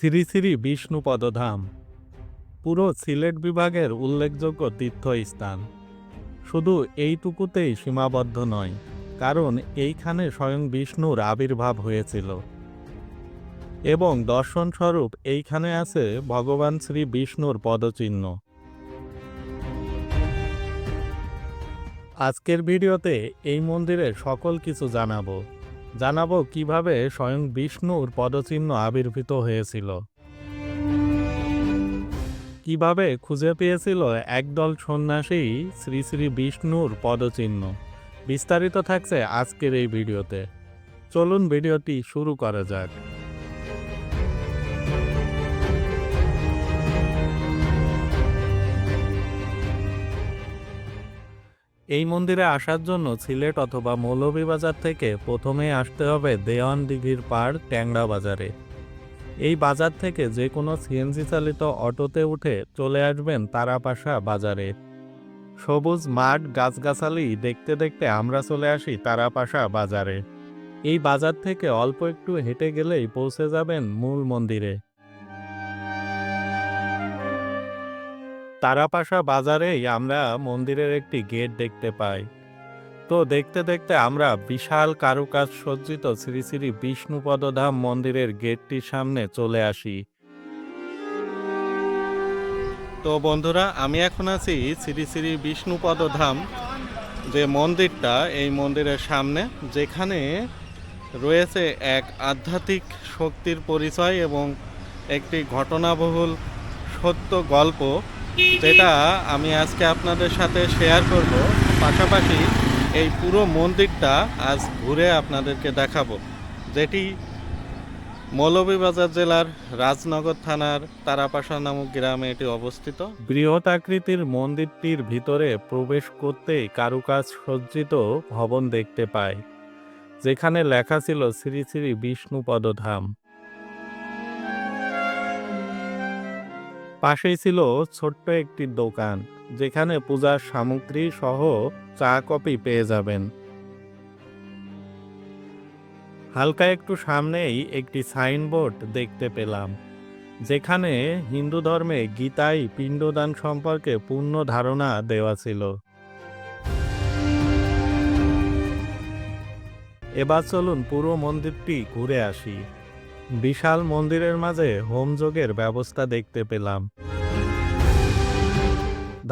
শ্রী শ্রী বিষ্ণুপদধাম, পুরো সিলেট বিভাগের উল্লেখযোগ্য তীর্থস্থান। শুধু এইটুকুতেই সীমাবদ্ধ নয়, কারণ এইখানে স্বয়ং বিষ্ণুর আবির্ভাব হয়েছিল। এবং দর্শনস্বরূপ এইখানে আছে ভগবান শ্রী বিষ্ণুর পদচিহ্ন। আজকের ভিডিওতে এই মন্দিরের সকল কিছু জানাব। জানাব কীভাবে স্বয়ং বিষ্ণুর পদচিহ্ন আবির্ভূত হয়েছিল। কীভাবে খুঁজে পেয়েছিল একদল সন্ন্যাসী শ্রী শ্রী বিষ্ণুর পদচিহ্ন। বিস্তারিত থাকছে আজকের এই ভিডিওতে। চলুন ভিডিওটি শুরু করা যাক। এই মন্দিরে আসার জন্য সিলেট অথবা মৌলভীবাজার থেকে প্রথমে আসতে হবে দেওয়ান দিঘির পাড় ট্যাংরা বাজারে। এই বাজার থেকে যে কোনো সিএনজি চালিত অটোতে উঠে চলে আসবেন তারাপাশা বাজারে। সবুজ, মাঠ, গাছগাছালি, দেখতে দেখতে আমরা চলে আসি তারাপাশা বাজারে। এই বাজার থেকে অল্প একটু হেঁটে গেলেই পৌঁছে যাবেন মূল মন্দিরে। তারাপাশা বাজারেই আমরা মন্দিরের একটি গেট দেখতে পাই। তো দেখতে দেখতে আমরা বিশাল কারুকাজ সজ্জিত শ্রী শ্রী বিষ্ণুপদধাম মন্দিরের গেটটির সামনে চলে আসি। তো বন্ধুরা, আমি এখন আছি শ্রী শ্রী বিষ্ণুপদধাম যে মন্দিরটা, এই মন্দিরের সামনে, যেখানে রয়েছে এক আধ্যাত্মিক শক্তির পরিচয় এবং একটি ঘটনাবহুল সত্য গল্প। যেটা আমি আজকে আপনাদের সাথে শেয়ার করব। পাশাপাশি এই পুরো মন্দিরটা আজ ঘুরে আপনাদেরকে দেখাবো। যেটি মৌলভীবাজার জেলার রাজনগর থানার তারাপাশা নামক গ্রামে এটি অবস্থিত। বৃহৎ আকৃতির মন্দিরটির ভিতরে প্রবেশ করতেই কারুকাজ সজ্জিত ভবন দেখতে পাই, যেখানে লেখা ছিল শ্রী শ্রী বিষ্ণুপদধাম। পাশেই ছিল ছোট্ট একটি দোকান, যেখানে পূজার সামগ্রী সহ চা কফি পেয়ে যাবেন। হালকা একটু সামনেই একটি সাইনবোর্ড দেখতে পেলাম, যেখানে হিন্দু ধর্মে গীতায় পিণ্ডদান সম্পর্কে পূর্ণ ধারণা দেওয়া ছিল। এবার চলুন পুরো মন্দিরটি ঘুরে আসি। বিশাল মন্দিরের মাঝে হোমযোগের ব্যবস্থা দেখতে পেলাম।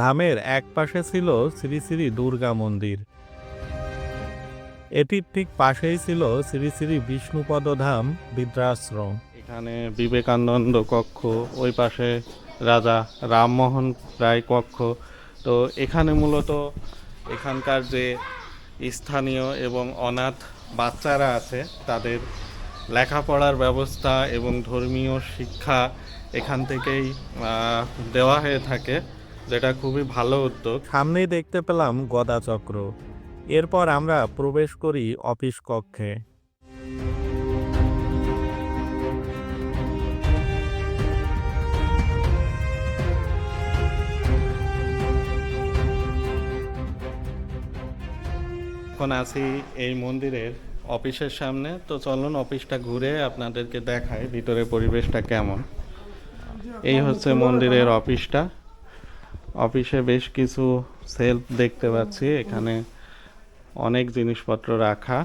ধামের এক পাশে ছিল শ্রী শ্রী দুর্গা মন্দির। এটির ঠিক পাশেই ছিল শ্রী শ্রী বিষ্ণুপদ ধাম বৃদ্ধাশ্রম। এখানে বিবেকানন্দ কক্ষ, ওই পাশে রাজা রামমোহন রায় কক্ষ। তো এখানে মূলত এখানকার যে স্থানীয় এবং অনাথ বাচ্চারা আছে, তাদের লেখাপড়ার ব্যবস্থা এবং ধর্মীয় শিক্ষা এখান থেকেই দেওয়া হয়ে থাকে যেটা খুবই ভালো উদ্যোগ। সামনেই দেখতে পেলাম গদা চক্র। এরপর আমরা প্রবেশ করি অফিস কক্ষে। এখন আছি এই মন্দিরের অফিসের সামনে। তো চলুন অফিসটা ঘুরে আপনাদেরকে দেখাই ভিতরে পরিবেশটা কেমন। এই হচ্ছে মন্দিরের অফিসটা। অফিসে বেশ কিছু সেলফ দেখতে পাচ্ছি। এখানে অনেক জিনিসপত্র রাখা।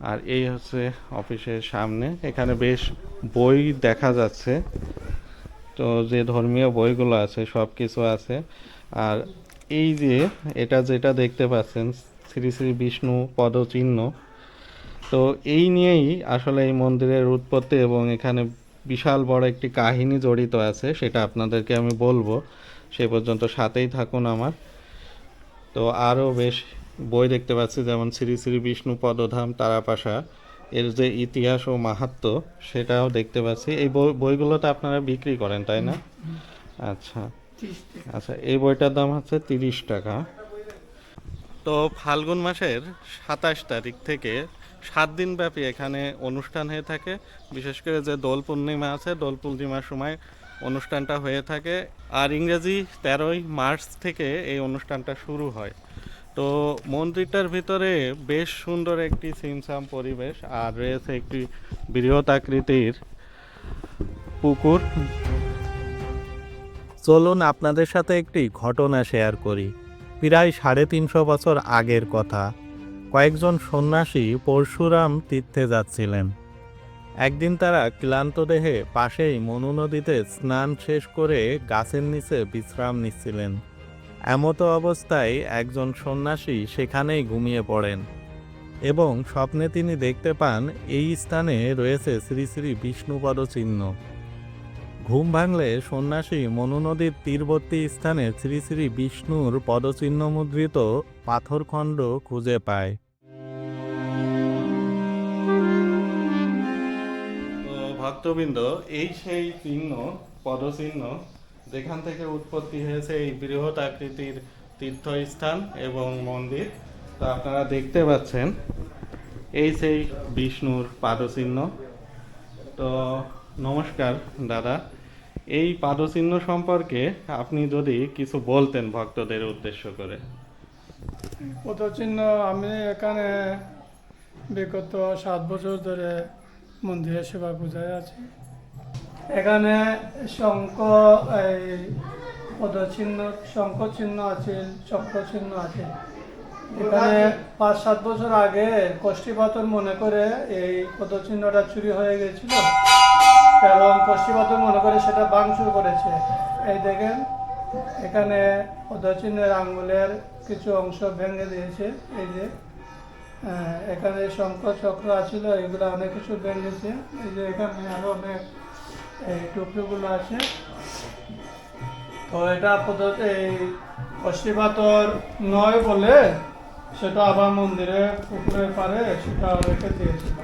আর এই হচ্ছে অফিসের সামনে। এখানে বেশ বই দেখা যাচ্ছে। তো যে ধর্মীয় বইগুলো আছে সব কিছু আছে। আর এই যে এটা যেটা দেখতে পাচ্ছেন, শ্রী শ্রী বিষ্ণু পদচিহ্ন। তো এই নিয়েই আসলে এই মন্দিরের উৎপত্তি এবং এখানে বিশাল বড় একটি কাহিনী জড়িত আছে, সেটা আপনাদেরকে আমি বলব। সে পর্যন্ত সাথেই থাকুন আমার। তো আরও বেশ বই দেখতে পাচ্ছি, যেমন শ্রী শ্রী বিষ্ণু পদধাম, তারাপাশা। এর যে ইতিহাস ও মাহাত্ম্য সেটাও দেখতে পাচ্ছি। এই বই, বইগুলোতে আপনারা বিক্রি করেন, তাই না? আচ্ছা। আচ্ছা এই বইটার দাম হচ্ছে তিরিশ টাকা। তো ফাল্গুন মাসের সাতাশ তারিখ থেকে সাত দিন ব্যাপী এখানে অনুষ্ঠান হয়ে থাকে। বিশেষ করে যে দোল পূর্ণিমা আছে, দোল পূর্ণিমার সময় অনুষ্ঠানটা হয়ে থাকে। আর ইংরেজি তেরোই মার্চ থেকে এই অনুষ্ঠানটা শুরু হয়। তো মন্দিরটার ভিতরে বেশ সুন্দর একটি সিমসাম পরিবেশ আর রয়েছে একটি বৃহৎ আকৃতির পুকুর। চলুন আপনাদের সাথে একটি ঘটনা শেয়ার করি। প্রায় সাড়ে তিনশো বছর আগের কথা। কয়েকজন সন্ন্যাসী পরশুরাম তীর্থে যাচ্ছিলেন। একদিন তারা ক্লান্ত দেহে পাশেই মনু নদীতে স্নান শেষ করে গাছের নিচে বিশ্রাম নিচ্ছিলেন। এমতো অবস্থায় একজন সন্ন্যাসী সেখানেই ঘুমিয়ে পড়েন এবং স্বপ্নে তিনি দেখতে পান এই স্থানে রয়েছে শ্রী শ্রী বিষ্ণুপদ চিহ্ন। ঘুম ভাঙলে সন্ন্যাসী মনু নদীর তীরবর্তী স্থানে শ্রী শ্রী বিষ্ণুর পদচিহ্ন মুদ্রিত পাথরখণ্ড খুঁজে পায়। ভক্তবৃন্দ, এই সেই চিহ্ন, পদচিহ্ন, যেখান থেকে উৎপত্তি হয়েছে এই বৃহৎ আকৃতির তীর্থস্থান এবং মন্দির, তো আপনারা দেখতে পাচ্ছেন। এই সেই বিষ্ণুর পাদচিহ্ন। তো নমস্কার, দাদা। এই পাদচিহ্ন সম্পর্কে আপনি যদি কিছু বলতেন ভক্তদের উদ্দেশ্য করে। পদচিহ্ন আমি এখানে বিগত সাত বছর ধরে মন্দিরে সেবা পূজায় আছি। এখানে শঙ্খ, এই পদচিহ্ন শঙ্খ চিহ্ন আছে চক্র চিহ্ন আছে। এখানে পাঁচ, সাত বছর আগে কষ্টিপাতর মনে করে এই পদচিহ্নটা চুরি হয়ে গেছিল। এবং কষ্টিপাতর মনে করে সেটা ভাঙচুর করেছে। এই দেখেন, এখানে পদচিহ্নের আঙ্গুলের কিছু অংশ ভেঙে দিয়েছে। এই যে এখানে শঙ্কর চক্র আছিল এগুলো অনেক কিছু ভেঙেছে এই যে এখানে আরও অনেক এই টুকরোগুলো আছে। তো এটা আপাতত এই অস্থিপাতর নয় বলে সেটা আবার মন্দিরে পুকুরের পারে সেটা রেখে দিয়েছিল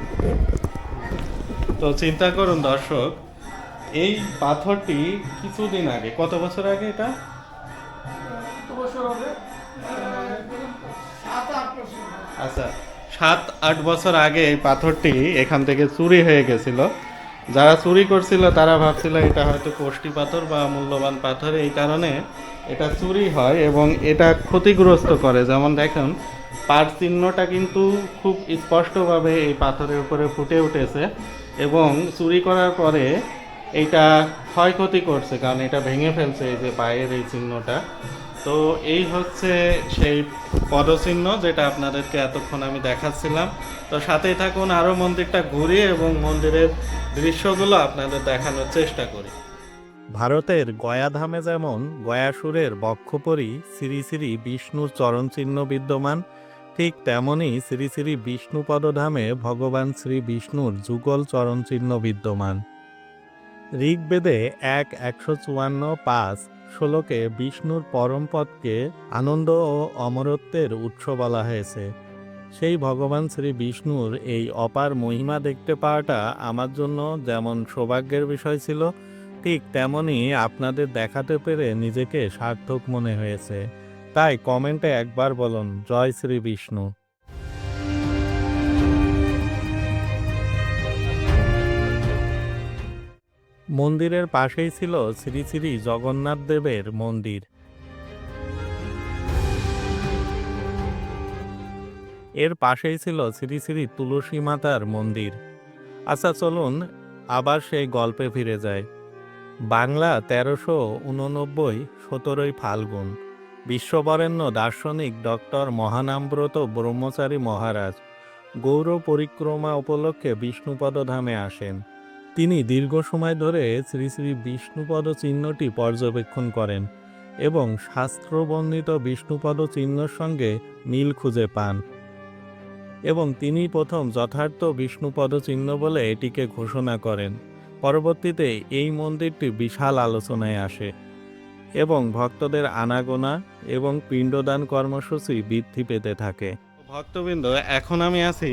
তো চিন্তা করুন দর্শক এই পাথরটি কিছুদিন আগে কত বছর আগে এটা? কত বছর বছর। আচ্ছা সাত, আট বছর আগে এই পাথরটি এখান থেকে চুরি হয়ে গেছিল। যারা চুরি করছিল, তারা ভাবছিল এটা হয়তো কোষ্টি পাথর বা মূল্যবান পাথর। এই কারণে এটা চুরি হয় এবং এটা ক্ষতিগ্রস্ত করে। যেমন দেখুন, পার চিহ্নটা কিন্তু খুব স্পষ্টভাবে এই পাথরের উপরে ফুটে উঠেছে এবং চুরি করার পরে এইটা ক্ষয়ক্ষতি করছে, কারণ এটা ভেঙে ফেলছে এই যে পায়ের এই চিহ্নটা। তো এই হচ্ছে সেই পদচিহ্ন যেটা আপনাদেরকে এতক্ষণ আমি দেখাচ্ছিলাম। তো সাথেই থাকুন, আরও মন্দিরটা ঘুরি এবং মন্দিরের দৃশ্যগুলো আপনাদের দেখানোর চেষ্টা করি। ভারতের গয়াধামে যেমন গয়াসুরের বক্ষপরি শ্রী শ্রী বিষ্ণুর চরণচিহ্ন বিদ্যমান, ঠিক তেমনই শ্রী শ্রী বিষ্ণুপদধামে ভগবান শ্রী বিষ্ণুর যুগল চরণচিহ্ন বিদ্যমান। ঋগ্বেদে এক একশো চুয়ান্ন পাঁচ ষোলোকে বিষ্ণুর পরমপদকে আনন্দ ও অমরত্বের উৎস বলা হয়েছে। সেই ভগবান শ্রী বিষ্ণুর এই অপার মহিমা দেখতে পাওয়াটা আমার জন্য যেমন সৌভাগ্যের বিষয় ছিল, ঠিক তেমনই আপনাদের দেখাতে পেরে নিজেকে সার্থক মনে হয়েছে। তাই কমেন্টে একবার বলুন, জয় শ্রী বিষ্ণু। মন্দিরের পাশেই ছিল শ্রী শ্রী জগন্নাথ দেবের মন্দির। এর পাশেই ছিল শ্রী শ্রী তুলসী মাতার মন্দির। আচ্ছা চলুন আবার সেই গল্পে ফিরে যায় বাংলা তেরোশো উননব্বই সতেরোই ফাল্গুন। বিশ্ববরেণ্য দার্শনিক ডক্টর মহানামব্রত ব্রহ্মচারী মহারাজ গৌর পরিক্রমা উপলক্ষে বিষ্ণুপদ ধামে আসেন। তিনি দীর্ঘ সময় ধরে শ্রী শ্রী বিষ্ণুপদ চিহ্নটি পর্যবেক্ষণ করেন এবং শাস্ত্রবর্ণিত বিষ্ণুপদ চিহ্নর সঙ্গে মিল খুঁজে পান। এবং তিনি প্রথম যথার্থ বিষ্ণুপদ চিহ্ন বলে এটিকে ঘোষণা করেন। পরবর্তীতে এই মন্দিরটি বিশাল আলোচনায় আসে এবং ভক্তদের আনাগোনা এবং পিণ্ডদান কর্মসূচি বৃদ্ধি পেতে থাকে। ভক্তবৃন্দ, এখন আমি আছি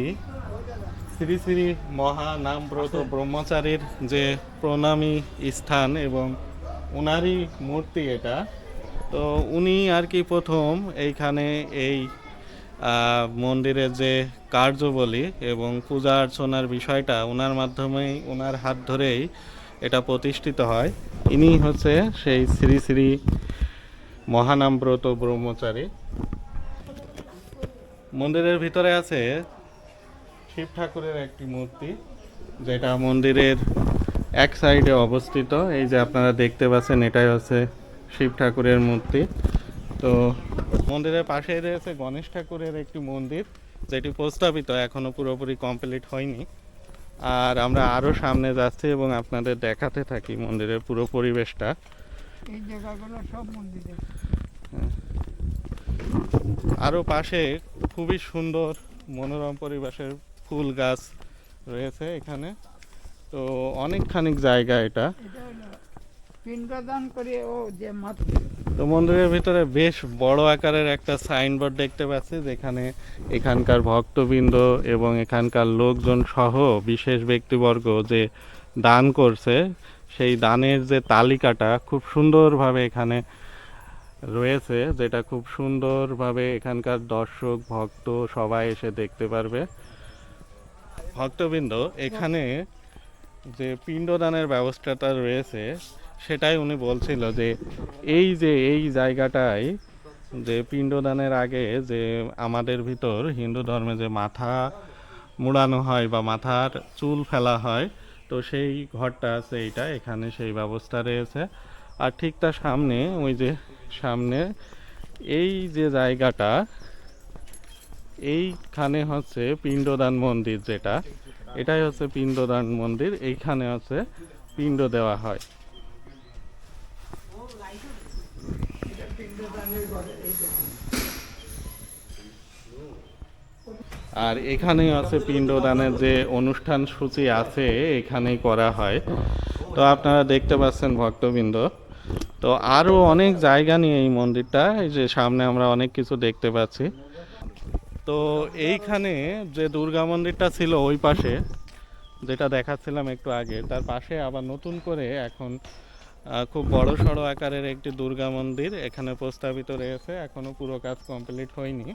শ্রী শ্রী মহানামব্রত ব্রহ্মচারীর যে প্রণামী স্থান এবং ওনারই মূর্তি এটা তো উনি আর কি প্রথম এইখানে এই মন্দিরের যে কার্যবলী এবং পূজা অর্চনার বিষয়টা ওনার মাধ্যমেই ওনার হাত ধরেই এটা প্রতিষ্ঠিত হয়। ইনি হচ্ছে সেই শ্রী শ্রী মহানামব্রত ব্রহ্মচারী। মন্দিরের ভিতরে আছে শিব ঠাকুরের একটি মূর্তি যেটা মন্দিরের এক সাইডে অবস্থিত। এই যে আপনারা দেখতে পাচ্ছেন এটাই হচ্ছে শিব ঠাকুরের মূর্তি। তো মন্দিরের পাশেই রয়েছে গণেশ ঠাকুরের একটি মন্দির যেটি প্রস্তাবিত এখনও পুরোপুরি কমপ্লিট হয়নি। আর আমরা আরও সামনে যাচ্ছি এবং আপনাদের দেখাতে থাকি মন্দিরের পুরো পরিবেশটা। এই জায়গাগুলো সব মন্দিরে। আরও পাশে খুবই সুন্দর মনোরম পরিবেশের ফুল গাছ রয়েছে এখানে। তো অনেকখানি জায়গা এটা। তো মন্দিরের ভিতরে বেশ বড় আকারের একটা সাইনবোর্ড দেখতে পাচ্ছি, যেখানে এখানকার ভক্তবৃন্দ এবং এখানকার লোকজন সহ বিশেষ ব্যক্তিবর্গ যে দান করছে, সেই দানের যে তালিকাটা খুব সুন্দরভাবে এখানে রয়েছে, যেটা খুব সুন্দরভাবে এখানকার দর্শক, ভক্ত সবাই এসে দেখতে পারবে। ভক্তবৃন্দ, এখানে যে পিণ্ডদানের ব্যবস্থাটা রয়েছে, সেটাই উনি বলছিল যে এই যে এই জায়গাটায় যে পিণ্ডদানের আগে যে আমাদের ভিতর হিন্দু ধর্মে যে মাথা মুড়ানো হয় বা মাথার চুল ফেলা হয়, তো সেই ঘরটা আছে এইটা, এখানে সেই ব্যবস্থা রয়েছে। আর ঠিক তার সামনে, ওই যে সামনে, এই যে জায়গাটা এইখানে হচ্ছে পিণ্ডদান মন্দির যেটা, এটাই হচ্ছে পিণ্ডদান মন্দির, এইখানে হচ্ছে পিণ্ড দেওয়া হয়। আর এখানে আছে পিণ্ডদানের যে অনুষ্ঠান সূচি আছে, এখানেই করা হয়। তো আপনারা দেখতে পাচ্ছেন ভক্তবৃন্দ, তো আরও অনেক জায়গা নিয়ে এই মন্দিরটা, এই যে সামনে আমরা অনেক কিছু দেখতে পাচ্ছি। তো এইখানে যে দুর্গা মন্দিরটা ছিল ওই পাশে, যেটা দেখাচ্ছিলাম একটু আগে, তার পাশে আবার নতুন করে এখন খুব বড় সড়ো আকারের একটি দুর্গা মন্দির এখানে প্রস্তাবিত রয়েছে এখনও পুরো কাজ কমপ্লিট হয়নি।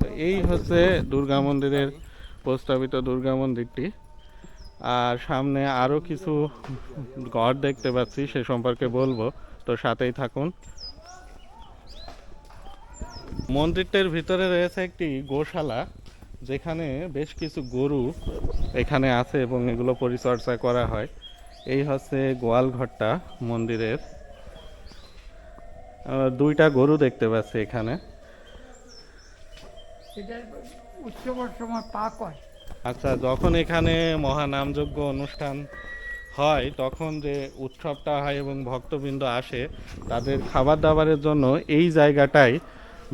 তো এই হচ্ছে দুর্গা মন্দিরের প্রস্তাবিত দুর্গা মন্দিরটি। আর সামনে আরও কিছু ঘর দেখতে পাচ্ছি, সে সম্পর্কে বলব, তো সাথেই থাকুন। মন্দিরটার ভিতরে রয়েছে একটি গোশালা যেখানে বেশ কিছু গরু এখানে আছে এবং এগুলো পরিচর্যা করা হয়। এই হচ্ছে গোয়াল ঘরটা মন্দিরের। দুইটা গরু দেখতে পাচ্ছি এখানে। হয়। আচ্ছা যখন এখানে মহানামযজ্ঞ অনুষ্ঠান হয় তখন যে উৎসবটা হয় এবং ভক্তবৃন্দ আসে তাদের খাবার দাবারের জন্য এই জায়গাটাই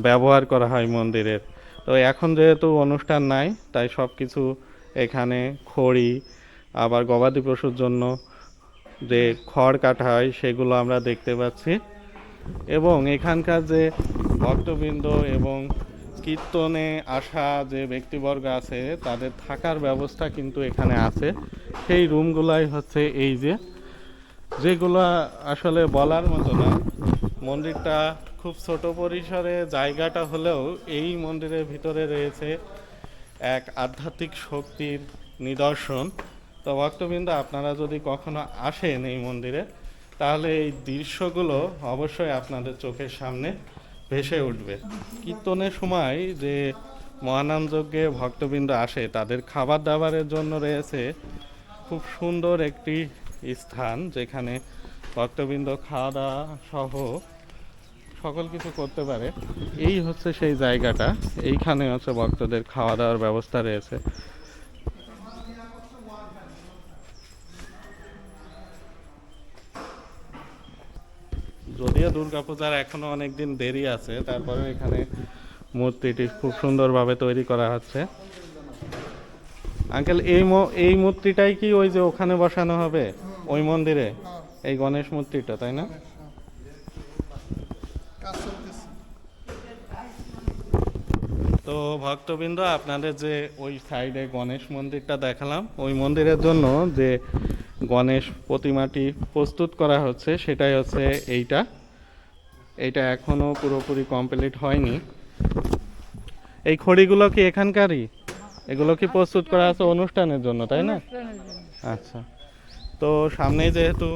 ব্যবহার করা হয় মন্দিরের। তো এখন যেহেতু অনুষ্ঠান নাই, তাই সব কিছু এখানে খড়ি, আবার গবাদি পশুর জন্য যে খড় কাটা হয়, সেগুলো আমরা দেখতে পাচ্ছি। এবং এখানকার যে ভক্তবৃন্দ এবং কীর্তনে আসা যে ব্যক্তিবর্গ আছে, তাদের থাকার ব্যবস্থা কিন্তু এখানে আছে। সেই রুমগুলাই হচ্ছে এই যে। যেগুলো আসলে বলার মতো না। মন্দিরটা খুব ছোট পরিসরে জায়গাটা হলেও এই মন্দিরের ভিতরে রয়েছে এক আধ্যাত্মিক শক্তির নিদর্শন। তো ভক্তবৃন্দ, আপনারা যদি কখনো আসেন এই মন্দিরে, তাহলে এই দৃশ্যগুলো অবশ্যই আপনাদের চোখের সামনে ভেসে উঠবে। কীর্তনের সময় যে মহানাম যজ্ঞে ভক্তবৃন্দ আসে, তাদের খাবার দাবারের জন্য রয়েছে খুব সুন্দর একটি স্থান যেখানে ভক্তবৃন্দ খাওয়া দাওয়া সহ সকল কিছু করতে পারে। এই হচ্ছে সেই জায়গাটা। এইখানে হচ্ছে ভক্তদের খাওয়া দাওয়ার ব্যবস্থা রয়েছে। যদিও দুর্গাপূজার এখনও অনেক দিন দেরি আছে তারপরে এখানে মূর্তিটি খুব সুন্দরভাবে তৈরি করা হচ্ছে। আঙ্কেল, এই এই মূর্তিটাই কি ওই যে ওখানে বসানো হবে? ওই মন্দিরে? এই গণেশ মূর্তিটা তাই না? তো ভক্তবৃন্দ আপনাদের যে ওই সাইডে গণেশ মন্দিরটা দেখালাম ওই মন্দিরের জন্য যে গণেশ প্রতিমাটি প্রস্তুত করা হচ্ছে সেটাই হচ্ছে এইটা। এইটা এখনও পুরোপুরি কমপ্লিট হয়নি। এই খড়িগুলো কি এখানকারই? এগুলো কি প্রস্তুত করা আছে অনুষ্ঠানের জন্য তাই না? আচ্ছা। তো সামনেই যেহেতু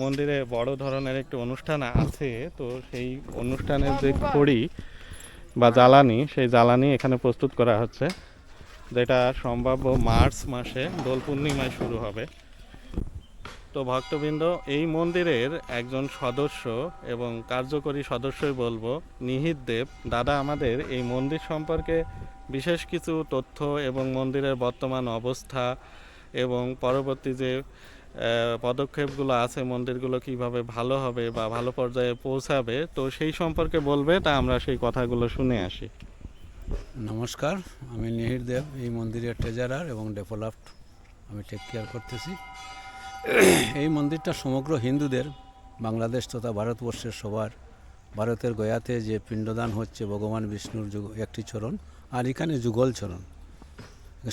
মন্দিরে বড় ধরনের একটি অনুষ্ঠান আছে, তো সেই অনুষ্ঠানের যে খড়ি বা জ্বালানি, সেই জ্বালানি এখানে প্রস্তুত করা হচ্ছে। যেটা সম্ভাব্য মার্চ মাসে দোল পূর্ণিমায় শুরু হবে। তো ভক্তবৃন্দ, এই মন্দিরের একজন সদস্য এবং কার্যকরী সদস্যই বলব, নিহিত দেব। দাদা আমাদের এই মন্দির সম্পর্কে বিশেষ কিছু তথ্য এবং মন্দিরের বর্তমান অবস্থা এবং পরবর্তী যে পদক্ষেপগুলো আছে, মন্দিরগুলো কীভাবে ভালো হবে বা ভালো পর্যায়ে পৌঁছাবে, তো সেই সম্পর্কে বলবে, তা আমরা সেই কথাগুলো শুনে আসি। নমস্কার, আমি নিহির দেব, এই মন্দিরের ট্রেজারার এবং ডেভেলপ আমি টেক কেয়ার করতেছি। এই মন্দিরটা সমগ্র হিন্দুদের, বাংলাদেশ তথা ভারতবর্ষের সবার, ভারতের গয়াতে যে পিণ্ডদান হচ্ছে, ভগবান বিষ্ণুর যুগ, একটি চরণ, আর এখানে যুগল চরণ।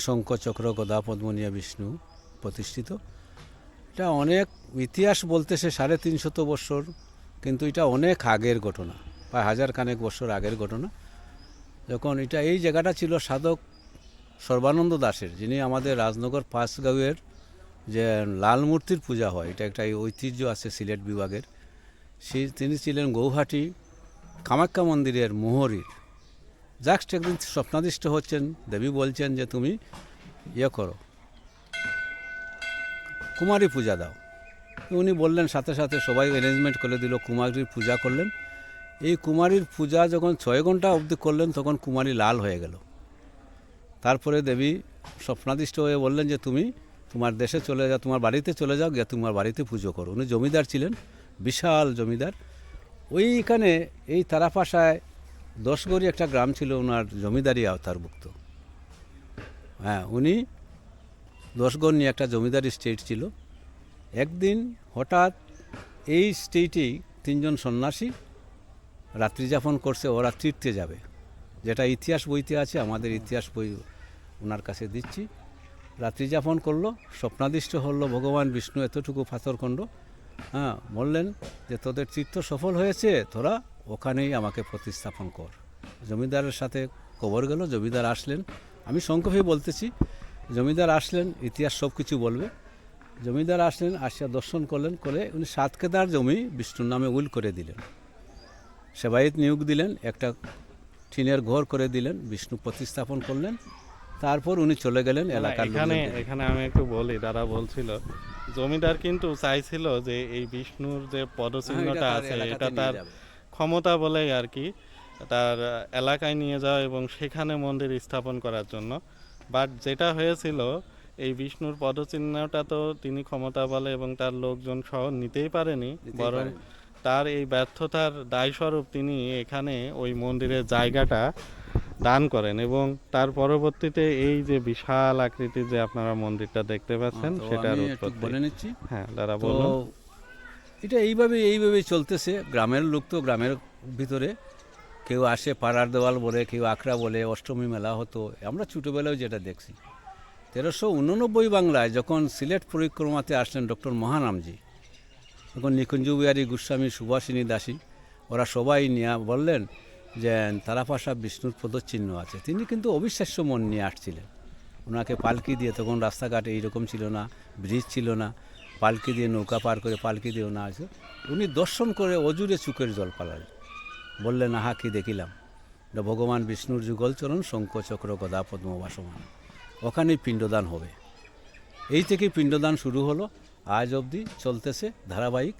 শঙ্খ, চক্র গদা পদ্মনিয়া বিষ্ণু প্রতিষ্ঠিত। এটা অনেক ইতিহাস বলতেছে সাড়ে তিনশত বৎসর কিন্তু এটা অনেক আগের ঘটনা, প্রায় হাজার খানেক বছর আগের ঘটনা। যখন এটা এই জায়গাটা ছিল সাধক সর্বানন্দ দাসের, যিনি আমাদের রাজনগর পাঁচগাঁওয়ের যে লাল মূর্তির পূজা হয়, এটা একটা ঐতিহ্য আছে সিলেট বিভাগের সেই তিনি ছিলেন গৌহাটি কামাখ্যা মন্দিরের মোহরীর। জাস্ট একদিন স্বপ্নাদিষ্ট হচ্ছেন, দেবী বলছেন যে তুমি ইয়ে করো কুমারী পূজা দাও। উনি বললেন, সাথে সাথে সবাই অ্যারেঞ্জমেন্ট করে দিল, কুমারীর পূজা করলেন। এই কুমারীর পূজা যখন ছয় ঘণ্টা অবধি করলেন, তখন কুমারী লাল হয়ে গেল। তারপরে দেবী স্বপ্নাদিষ্ট হয়ে বললেন যে, তুমি তোমার দেশে চলে যাও, তোমার বাড়িতে চলে যাও, গিয়ে তোমার বাড়িতে পুজো করো। উনি জমিদার ছিলেন, বিশাল জমিদার। ওইখানে এই তারাপাশায় দশগড়ি একটা গ্রাম ছিল, ওনার জমিদারি আওতারভুক্ত। হ্যাঁ উনি দশগড় নিয়ে একটা জমিদারি স্টেট ছিল। একদিন হঠাৎ এই স্টেটেই তিনজন সন্ন্যাসী রাত্রি যাপন করছে, ওরা তীর্থে যাবে। যেটা ইতিহাস বইতে আছে, আমাদের ইতিহাস বই ওনার কাছে দিচ্ছি। রাত্রি যাপন করল, স্বপ্নাদিষ্ট হলো ভগবান বিষ্ণু এতটুকু পাথরখণ্ড হ্যাঁ বললেন যে, তোদের তীর্থ সফল হয়েছে, তোরা ওখানেই আমাকে প্রতিস্থাপন কর। জমিদারের সাথে খবর গেল, জমিদার আসলেন। আমি সংক্ষেপে বলতেছি জমিদার আসলেন ইতিহাস সব কিছু বলবে। জমিদার আসলেন আসিয়া দর্শন করলেন করে উনি সাত কেদার জমি বিষ্ণুর নামে উইল করে দিলেন। সেবায়ত নিয়োগ দিলেন একটা টিনের ঘর করে দিলেন বিষ্ণু প্রতিস্থাপন করলেন তারপর উনি চলে গেলেন এলাকার এখানে এখানে আমি একটু বলি দাদা বলছিল জমিদার কিন্তু চাইছিল যে এই বিষ্ণুর যে হ্যাঁ, পদচিহ্নটা আছে এটা তার ক্ষমতা বলে আর কি তার এলাকায় নিয়ে যাওয়া এবং সেখানে মন্দির স্থাপন করার জন্য। বাট যেটা হয়েছিল এই বিষ্ণুর পদচিহ্নটা তো তিনি ক্ষমতা বলে এবং তার লোকজন সহ নিতেই পারেনি বরং তার এই ব্যর্থতার দায়স্বরূপ তিনি এখানে ওই মন্দিরের জায়গাটা দান করেন এবং তার পরবর্তীতে এই যে বিশাল আকৃতির যে আপনারা মন্দিরটা দেখতে পাচ্ছেন সেটার একটু উৎপত্তি। বলে নিচ্ছি। হ্যাঁ দাদা তো বলুন। এটা এইভাবে এইভাবে চলতেছে। গ্রামের লোক তো গ্রামের ভিতরে। কেউ আসে পাড়ার দেওয়াল বলে, কেউ আখড়া বলে, অষ্টমী মেলা হতো। আমরা ছোটোবেলায় যেটা দেখছি। তেরোশো উননব্বই বাংলায় যখন সিলেট পরিক্রমাতে আসলেন ডক্টর মহানামজি তখন নিকুঞ্জ বিহারী গোস্বামী, সুভাষিনী দাসী, ওরা সবাই নিয়ে বললেন যে তারাপাশা বিষ্ণুর পদচিহ্ন আছে। তিনি কিন্তু অবিশ্বাস্য মন নিয়ে আসছিলেন। ওনাকে পালকি দিয়ে তখন রাস্তাঘাট এইরকম ছিল না, ব্রিজ ছিল না, পালকি দিয়ে নৌকা পার করে পালকি দিয়ে না আছে উনি দর্শন করে অজুরে চুকের জল পালালেন। বললেন আহা কি দেখিলাম? ভগবান বিষ্ণুর যুগল চরণ, শঙ্খ, চক্র গদা পদ্ম বাসমান ওখানেই পিণ্ডদান হবে। এই থেকে পিণ্ডদান শুরু হলো। আজ অবধি চলতেছে ধারাবাহিক।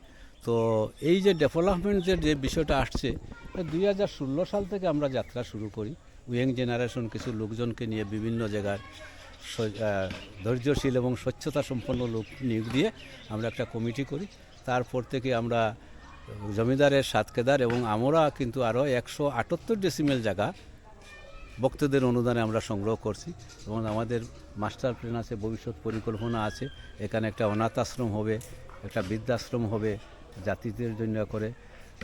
তো এই যে ডেভেলপমেন্টের যে বিষয়টা আসছে দুই হাজার ষোলো সাল থেকে আমরা যাত্রা শুরু করি। ইয়ং জেনারেশন কিছু লোকজনকে নিয়ে বিভিন্ন জায়গার ধৈর্যশীল এবং স্বচ্ছতা সম্পন্ন লোক নিয়োগ দিয়ে আমরা একটা কমিটি করি। তারপর থেকে আমরা জমিদারের সাতকেদার এবং আমরা কিন্তু আরও একশো আটাত্তর ডেসিমেল জায়গা ভক্তদের অনুদানে আমরা সংগ্রহ করছি এবং আমাদের মাস্টার প্ল্যান আছে ভবিষ্যৎ পরিকল্পনা আছে। এখানে একটা অনাথ আশ্রম হবে একটা বৃদ্ধাশ্রম হবে জাতিদের জন্য করে।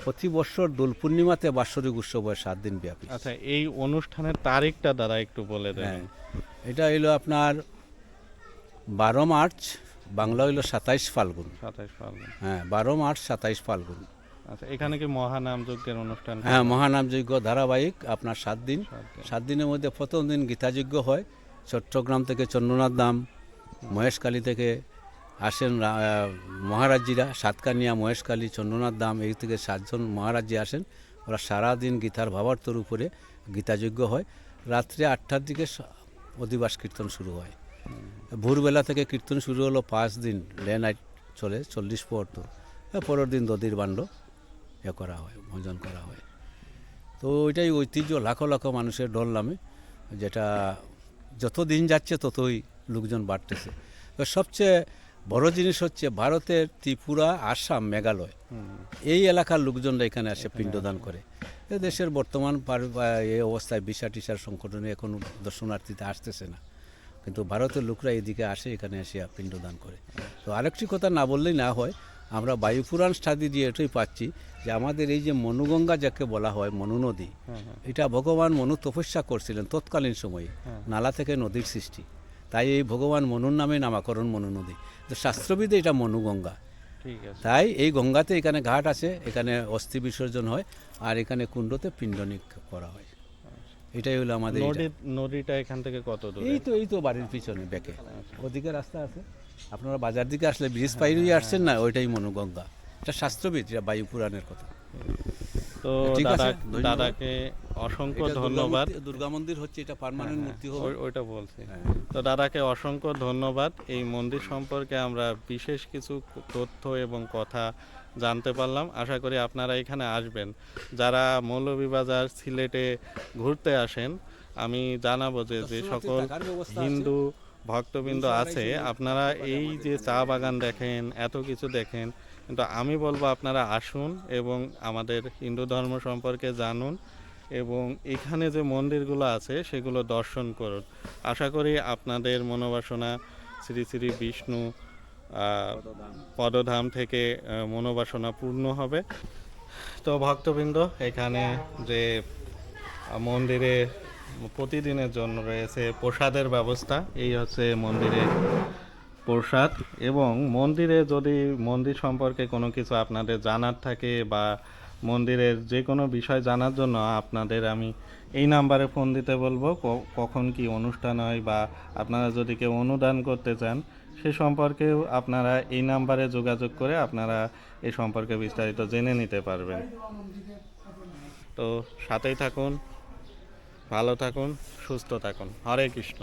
প্রতি বছর দোল পূর্ণিমাতে বাৎসরিক উৎসব হয় সাত দিন ব্যাপী। আচ্ছা এই অনুষ্ঠানের তারিখটা দাদা একটু বলে হ্যাঁ এটা হইল আপনার বারো মার্চ বাংলা হইল সাতাইশ ফাল্গুন। সাতাইশ ফাল্গুন। হ্যাঁ বারো মার্চ সাতাইশ ফাল্গুন। আচ্ছা এখানে কি মহানাম যজ্ঞের অনুষ্ঠান হ্যাঁ? মহানামযজ্ঞ ধারাবাহিক আপনার সাত দিন। সাত দিনের মধ্যে প্রথম দিন গীতাযজ্ঞ হয়। চট্টগ্রাম থেকে চন্দ্রনাথ দাম মহেশকালী থেকে আসেন রা- আহ, মহারাজ্যিরা সাতকানিয়া মহেশকালী চন্দ্রনাথ দাম এই থেকে সাতজন মহারাজ্যে আসেন। ওরা সারাদিন গীতার ভাবার্থর উপরে গীতাযজ্ঞ হয়। রাত্রে আটটার দিকে অধিবাস কীর্তন শুরু হয়। ভোরবেলা থেকে কীর্তন শুরু হলো পাঁচ দিন ডে নাইট চলে চল্লিশ পর তো। পরের দিন দধির বাণ্ড এ করা হয় ভোজন করা হয়। তো ওইটাই ঐতিহ্য লাখো লাখো মানুষের ডল নামে যেটা যত দিন যাচ্ছে ততই লোকজন বাড়তেছে। তো সবচেয়ে বড় জিনিস হচ্ছে ভারতের ত্রিপুরা আসাম মেঘালয়। এই এলাকার লোকজনরা এখানে আসে পিণ্ডদান করে। দেশের বর্তমান এই অবস্থায় বিশা টিসার সংকটনে এখন দর্শনার্থীতে আসতেছে না। কিন্তু ভারতের লোকরা এদিকে আসে এখানে এসে পিণ্ডদান করে। তো আরেকটি কথা না বললেই না হয় আমরা বায়ুপুরাণ স্টাডি দিয়ে এটাই পাচ্ছি যে আমাদের এই যে মনুগঙ্গা যাকে বলা হয় মনু নদী এটা ভগবান মনু তপস্যা করছিলেন তৎকালীন সময়ে নালা থেকে নদীর সৃষ্টি। তাই এই ভগবান মনুর নামে নামাকরণ মনু নদী। তো শাস্ত্রবিদে এটা মনুগঙ্গা। ঠিক তাই এই গঙ্গাতে এখানে ঘাট আছে এখানে অস্থি বিসর্জন হয় আর এখানে কুণ্ডতে পিণ্ড করা হয়। এটাই হলো আমাদের নদী নদীটা এখান থেকে কত দূর? এই তো এই তো বাড়ির পিছনে ব্যাকে। ওদিকে রাস্তা আছে। আপনারা বাজার দিকে আসলে ব্রিজ পাইরেই আসছেন না? ওইটাই মনুগঙ্গা। এটা শাস্ত্রবিদ এটা বায়ু পুরাণের কথা। তো দাদা দাদাকে অসংখ্য ধন্যবাদ। দুর্গা মন্দির হচ্ছে এটা পার্মানেন্ট মূর্তি হবে। ওইটা বলছি। হ্যাঁ। তো দাদাকে অসংখ্য ধন্যবাদ। এই মন্দির সম্পর্কে আমরা বিশেষ কিছু তথ্য এবং কথা জানতে পারলাম। আশা করি আপনারা এখানে আসবেন। যারা মৌলভীবাজার সিলেটে ঘুরতে আসেন আমি জানাব যে যে সকল। হিন্দু ভক্তবৃন্দ আছে আপনারা এই যে চা বাগান দেখেন এত কিছু দেখেন কিন্তু আমি বলব আপনারা আসুন এবং আমাদের হিন্দু ধর্ম সম্পর্কে জানুন এবং এখানে যে মন্দিরগুলো আছে সেগুলো দর্শন করুন। আশা করি আপনাদের মনোবাসনা শ্রী শ্রী বিষ্ণু পদধাম থেকে মনোবাসনা পূর্ণ হবে। তো ভক্তবৃন্দ, এখানে যে মন্দিরে প্রতিদিনের জন্য রয়েছে প্রসাদের ব্যবস্থা, এই হচ্ছে মন্দিরে প্রসাদ। এবং মন্দিরে যদি মন্দির সম্পর্কে কোনো কিছু আপনাদের জানার থাকে বা মন্দিরের যে কোনো বিষয় জানার জন্য আপনাদের আমি এই নাম্বারে ফোন দিতে বলব। কখন কি অনুষ্ঠান হয় বা আপনারা যদি কেউ অনুদান করতে চান সে সম্পর্কেও আপনারা এই নাম্বারে যোগাযোগ করে আপনারা এ সম্পর্কে বিস্তারিত জেনে নিতে পারবেন। তো সাথেই থাকুন, ভালো থাকুন, সুস্থ থাকুন। হরে কৃষ্ণ।